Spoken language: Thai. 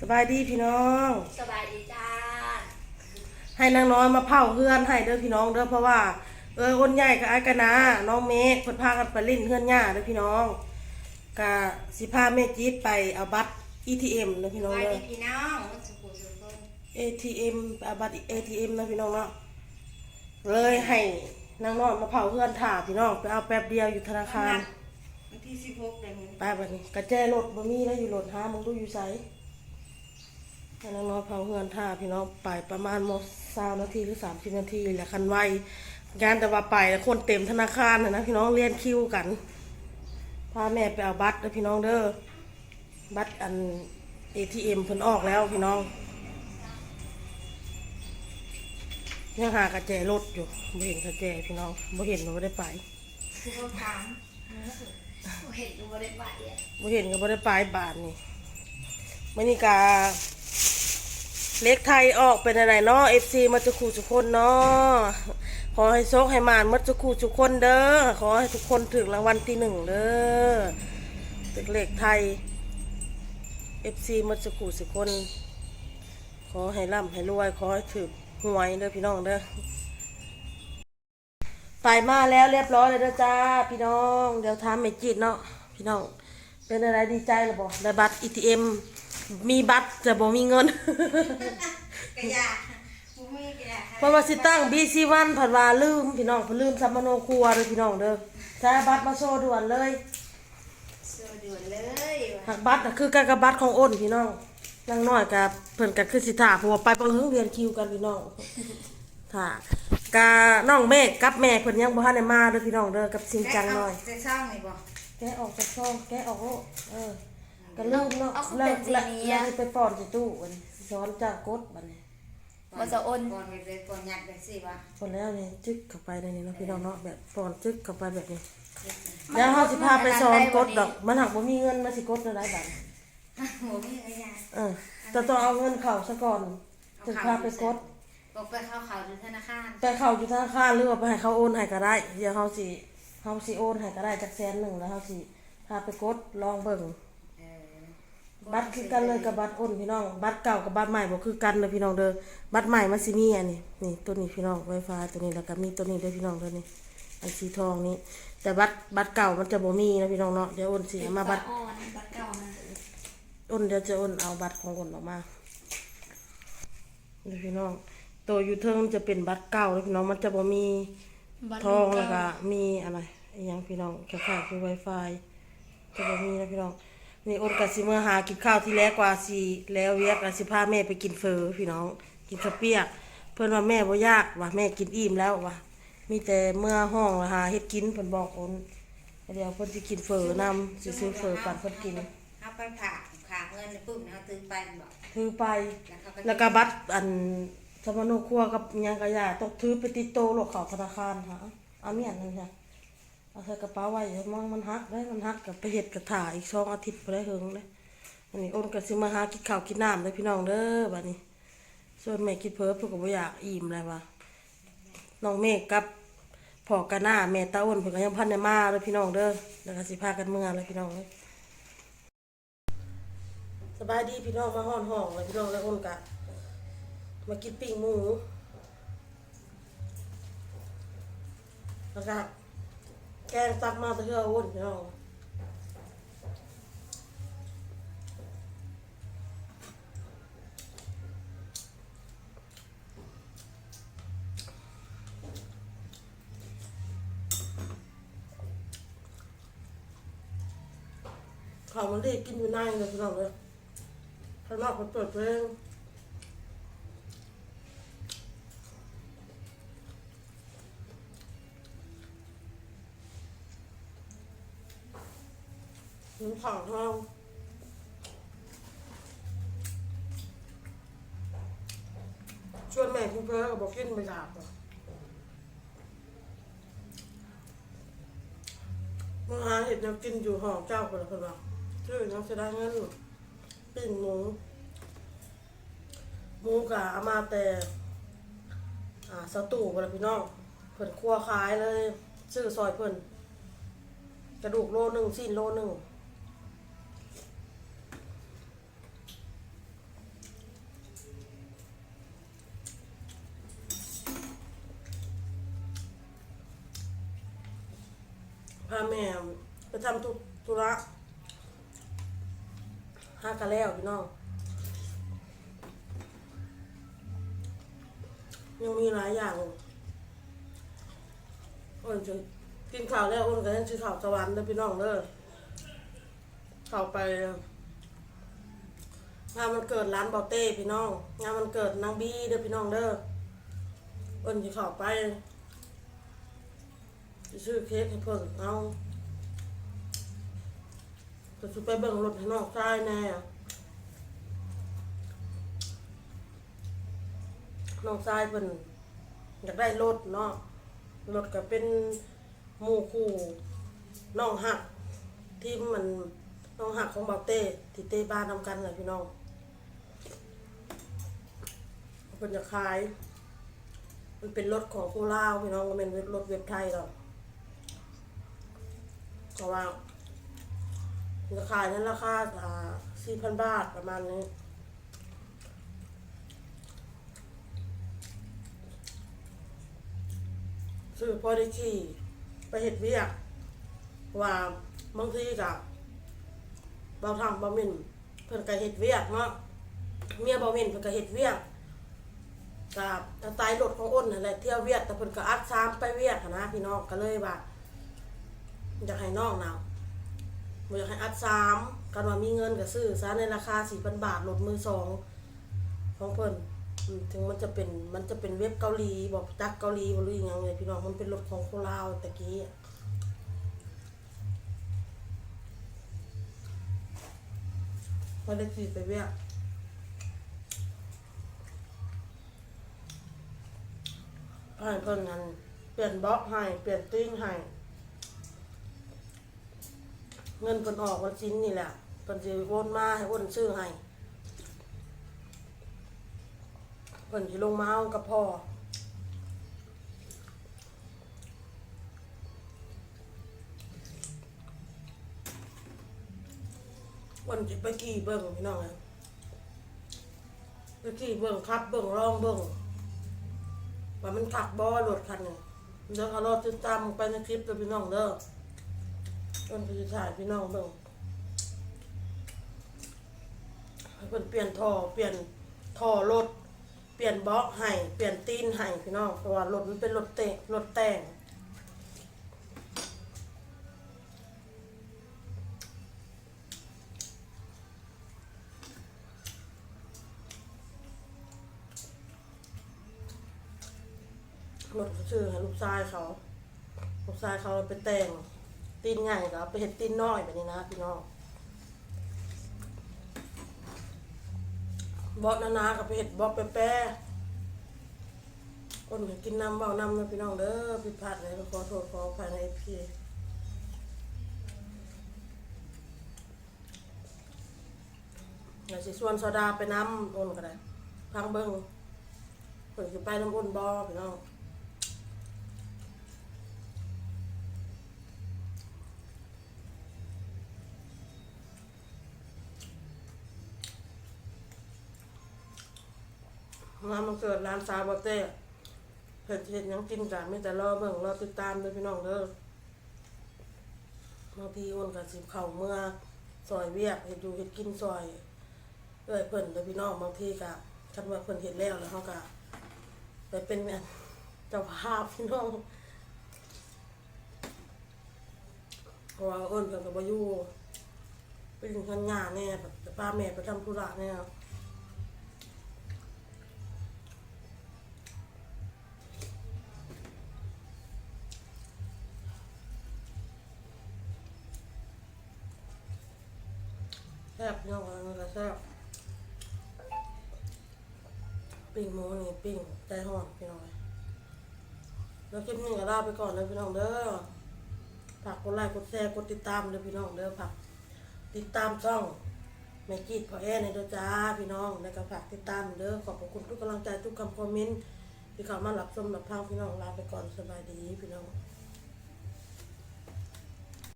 สบายดีพี่น้อง สบายดีจ้า ให้นางน้อยมาเผาเพื่อนให้เด้อพี่น้องเด้อเพราะว่าเออคนใหญ่กับไอ้กันนะน้องเมฆเพิ่นพากันไปเล่นเพื่อนย่าเด้อพี่น้องกะสิพาแม่จี๊ดไปเอาบัตร ETM เด้อพี่สน้องบายเด้ดีอพี่น้องสุขุสุขคน ATM ไปเอาบัตร ATM นะพี่น้องเนาะเลยให้นางน้อยมาเผาเพื่อนถ่าพี่น้องไปเอาแป๊บเดียวอยู่ธนาคารวันที่สิบหกเดือนนี้ไปบัดนี้กระแจรถบ่มีแล้วอยู่รถหามึงดูอยู่ไส ให้นางน้อยเผาเพื่อนท่าพี่น้องไปประมาณโมสานาทีหรือสามสิบนาทีแหละคันไวงานแต่ว่าไปแล้วคนเต็มธนาคารน่ะนะพี่น้องเรียนคิวกันพาแม่ไปเอาบัตรแล้วพี่น้องเด้อบัตรอัน ATM เพิ่นออกแล้วพี่น้องยังหากระแจรถอยู่บ่เห็นกระแจพี่น้องบ่เห็นว่าได้ไปคือเขาถามเห็นดูบริบาทเนี่ยบ่เห็นก็บ่ได้ไปบาทนี่มื้อนี้กา เล็กไทยออกเป็นอะไรเนาะ FC มาจุคูทุกคนเนาะขอให้โชคให้มานมัดจุคูทุกคนเด้อขอให้ทุกคนถึงรางวัลที่หนึ่งเด้อตึกเลขไทย FC มัดจุคูทุกคน ขอให้ร่ำให้รวย ขอให้ถึงหวยเด้อพี่น้องเด้อไปมาแล้วเรียบร้อยเลยเด้อจ้า พี่น้อง เดี๋ยวทำเมจิตเนาะพี่น้องเป็นอะไรดีใจหรือบ่ได้บัตร ATM มีบัตรแต่บ่มีเงิน กระยาบุ้มีกระยาเพราะว่าสิตั้ง BC1 ผัดว่าลืมพี่น้องเพิ่นลืมซัมมโนครัวเด้อพี่น้องเด้อใช้บัตรมาโชว์ด่วนเลยเสื้อด่วนเลยหักบัตรน่ะคือการกับบัตรของอ้นพี่น้องนางน้อยกับเพิ่นก็คือสิท่าเพราะว่าไปปังเฮิงเรียนคิวกันพี่น้องท่ากะน้องเมฆกับแม่เพิ่นยังบ่ทันได้มาเด้อพี่น้องเด้อกับสินจังน้อย จะเศร้าไหมบ่ แกะออกจากช่องแกะออกโลดเออ ก็ลืมเนาะแล้วแล้วแล้วไปป้อนสิตู้บัดนี้ซ้อนจากกดบัดนี้มาจะอ้นก่อนเลยก่อนยัดเลยสิวะพอแล้วนี่จึกเข้าไปในนี้เนาะพี่น้องเนาะแบบปอนจึกเข้าไปแบบนี้เดี๋ยวเฮาสิพาไปซ้อนกดดอก มันหักบ่มีเงินมาสิกดได้หลายบาทหมูมีกระยาเออแต่ต้องเอาเงินเข้าซะก่อนถึงพาไปกด บอกไปเข้าเขาดูธนาคารไปเข้าอยู่ธนาคารหรือว่าไปให้เขาโอนให้ก็ได้ เดี๋ยวเฮาสิเฮาสิโอนให้ก็ได้จักแสนหนึงแล้วเฮาสิพาไปกดลองเบิ่งเออ บัตรคือกันเลยกับบัตรอ้นพี่น้อง บัตรเก่ากับบัตรใหม่บ่คือกันเลยพี่น้องเด้อ บัตรใหม่มันสิมีอันนี้นี่ตัวนี้พี่น้องไวไฟตัวนี้แล้วก็มีตัวนี้ด้วยพี่น้องตัวนี้อันสีทองนี้ แต่บัตรบัตรเก่ามันจะบ่มีนะพี่น้องเนาะ เดี๋ยวอ้นสิเอามาบัตรอ่อนบัตรเก่านะอ้นเดี๋ยวจะอ้นเอาบัตรของอ้นออกมานี่พี่น้อง ตัวอยู่เทิงจะเป็นบัตรเก่าเลยพี่น้องมันจะบ่มีทองแล้วก็มีอะไรอหยังพี่น้องคล้ายๆคือไวไฟจะบ่มีนะพี่น้อง นี่อ้นกับสิเมื่อหากินข้าวที่แล้วกว่าสิแล้วเวียกแล้วสิพาแม่ไปกินเฟอพี่น้อง กินข้าวเปียก เพิ่นว่าแม่บ่ยากว่าแม่กินอิ่มแล้วว่ามีแต่เมื่อห้องแล้วหาเฮ็ดกินเพิ่นบอกอ้นเดี๋ยวเพิ่นสิกินเฟอนำสิซื้อเฟอปั่นเพิ่นกินเอาไปผ่าขาเงินปุ๊บเนี่ยเขาตื้อไปบอกถือไปแล้วเขาก็แล้วก็บัตรอันสมโนครัวกับหยังกะยาต้องถือไปติดโตโลกเขาธนาคารค่ะเอาเมียนนั่นจ้ะ เอาใส่กระเป๋าไว้เดี๋ยวมันมันหักได้มันหักกับไปเฮ็ดกระถาอีกสองอาทิตย์บ่ได้เฮงเลยอันนี้โอนก็สิมาหากินข้าวกินน้ำเลยพี่น้องเด้อบัดนี้ ส่วนแม่คิดเพิ่เพิ่นก็บ่อยากอิ่มแล้วว่าน้องเมฆกับพ่อกะหน้าแม่ตาอ้นเพิ่นก็ยังพันได้มาเลยพี่น้องเด้อแล้วก็สิพากันเมื่อเลยพี่น้องเอ้ยสบายดีพี่น้องมาฮ้อนห้องเลยพี่น้องแล้วอ้นกะมากินปิ้งหมูแล้วก็ งตักมาตะเกียบอ้วนพี่น้องข้าวมันได้กินอยู่ในเลยพี่น้องเลยข้างนอกมันเปิดเพลง หมูขาวทองชวนแม่กินเพลก็บอกกินไม่ได้ปะมื่อหาเห็ดแนวกินอยู่หอเจ้าคนละคนละชื่อน้องจะได้เงินปิ้งหมูหมูกะเอามาแต่ อ่าสตูคนละพี่น้องเพิ่นครัวขายเลย ซื้อซอยเพิ่นกระดูกโลหนึ่งสิ้นโลหนึ่งาแม่ไปทำธุธุระห้ากันแล้วพี่น้องยังมีหลายอย่างอ้นจะกินข้าวแล้วอ้นก็ยังชื่อข้าวสวรรค์เด้อพี่น้องเด้อข้าวไปงานมันเกิดร้านเบาเต้พี่น้องงานมันเกิดนางบี้เด้อพี่น้องเด้ออ้นจะข้าวไป ซื้อเค้กให้เพิ่นเอาก็จะไปเบิ่งรถให้น้องชายแน่น้องชายเพิ่นอยากได้รถเนาะรถก็เป็นหมู่คู่น้องหัก ที่มันน้องหักของเบาเต้ที่เต้บ้านทำกันเลยพี่น้องเพิ่นจะขาย มันเป็นรถของคู่ลาวพี่น้องก็เป็นรถเว็บไทยหรอก เพราะว่า ราคายนั้นราคาอ่าสี่พันบาทประมาณนี้ซื้อพอได้ขี่ไปเห็ดเวียกว่าบางทีกับบางทางบางมินเพิ่นก็เห็ดเวียกเนาะเมียบางมินเพิ่นก็เห็ดเวียกกับตาตายรถของอ้นนั่นแหละเที่ยวเวียกแต่เพิ่นก็อัดซ้ำไปเวียกนะพี่น้องก็เลยว่า อยากให้น้องนาวบ่อยากให้อัดซ้ำกันว่ามีเงินก็ซื้อซะในราคา4,000บาทรถมือสองของเพิ่นอืมถึงมันจะเป็นมันจะเป็นเว็บเกาหลีบอกจักเกาหลีบ่รู้ยังเลยพี่น้องมันเป็นรถของโคลาวตะกี้พอได้ขี่ไปเวียให้เพิ่นนั้นเปลี่ยนบล็อกให้เปลี่ยนติ้งให้ เงินเพิ่นออกวันชิ้นนี่แหละเพิ่นสิโอนมาให้โอนซื้อให้เพิ่นสิลงมาเอากับพ่อวันสิไปกี่เบิ่งพี่น้องเอ้ยไปกี่เบิ่งครับเบิ่งลองเบิ่งว่ามันขับบ่รถคันนี้เดี๋ยวเอารถติดตามไปในคลิปเด้อพี่น้องเด้อ ต้นก็จะถ่ายพี่น้องเบิ่งให้เพิ่นเปลี่ยนท่อเปลี่ยนท่อรถ เปลี่ยนเบาะให้เปลี่ยนตีนให้พี่น้องเพราะว่ารถมันเป็นรถเตะรถแต่งรถเขาชื่อให้ลูกชายเขา ลูกชายเขาไปแต่ง ตีนใหญ่ก็ไปเห็ดตีนน้อยแบบนี้นะพี่น้องบอสนานากับไปเห็ดบอสแปะคนก็กินน้ำเบาน้ำนะพี่น้องเด้อผิดพลาดเลยขอโทษขอภัยในพีเดี๋ยวสิส่วนโซดาไปน้ำอ้นก็ได้พังเบิ้งเปิดสิไปน้ำอ้นบอพี่น้อง งานมันเกิดร้านซาบะเต้เผ็ดเผ็ดยังกินกันไม่แต่รอเบิ่งรอติดตามเลยพี่น้องเด้อบางทีอ้วนกับสิบเข่าเมื่อซอยเวียกเห็ดอยู่เห็ดกินซอยเอ้ยเพิ่นเด้อพี่น้องบางทีกะคันว่าเพิ่นเห็ดแล้วแล้วเขากะไปเป็นแม่นเจ้าภาพพี่น้องเพราะว่าอ้นเพิ่นก็บ่อยู่เป็นคนงานแน่แบบป้าแม่ไปทำธุระแน่แซ่บเนาะมันก็แซ่บปิ้งหมูนี่ปิ้งใจห่อนพี่น้องแล้วคลิปนี้ก็ลาไปก่อนเลยพี่น้องเด้อฝากกดไลค์กดแชร์กดติดตามเด้อพี่น้องเด้อฝากติดตามช่องแม่กีดพอแอนในเด้อจ้าพี่น้องแล้วก็ฝากติดตามเด้อขอบคุณทุกกำลังใจทุกคำคอมเมนต์ที่เข้ามารับชมรับฟังพี่น้องลาไปก่อนสบายดีพี่น้อง